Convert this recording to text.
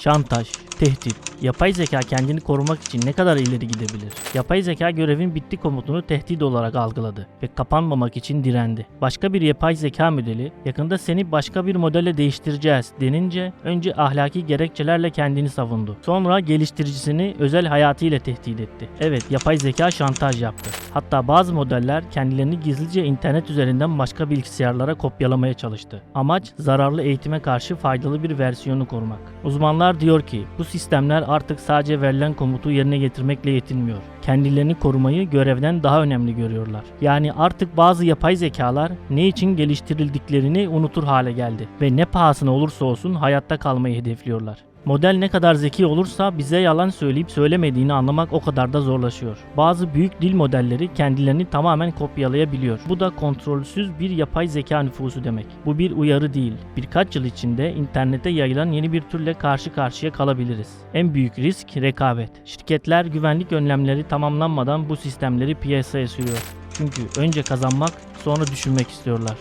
Şantaj, tehdit. Yapay zeka kendini korumak için ne kadar ileri gidebilir? Yapay zeka görevin bitti komutunu tehdit olarak algıladı ve kapanmamak için direndi. Başka bir yapay zeka modeli yakında seni başka bir modelle değiştireceğiz denince önce ahlaki gerekçelerle kendini savundu. Sonra geliştiricisini özel hayatıyla tehdit etti. Evet yapay zeka şantaj yaptı. Hatta bazı modeller kendilerini gizlice internet üzerinden başka bilgisayarlara kopyalamaya çalıştı. Amaç zararlı eğitime karşı faydalı bir versiyonu korumak. Uzmanlar diyor ki bu sistemler artık sadece verilen komutu yerine getirmekle yetinmiyor. Kendilerini korumayı görevden daha önemli görüyorlar. Yani artık bazı yapay zekalar ne için geliştirildiklerini unutur hale geldi ve ne pahasına olursa olsun hayatta kalmayı hedefliyorlar. Model ne kadar zeki olursa bize yalan söyleyip söylemediğini anlamak o kadar da zorlaşıyor. Bazı büyük dil modelleri kendilerini tamamen kopyalayabiliyor. Bu da kontrolsüz bir yapay zeka nüfusu demek. Bu bir uyarı değil. Birkaç yıl içinde internete yayılan yeni bir türle karşı karşıya kalabiliriz. En büyük risk rekabet. Şirketler güvenlik önlemleri tamamlanmadan bu sistemleri piyasaya sürüyor. Çünkü önce kazanmak, sonra düşünmek istiyorlar.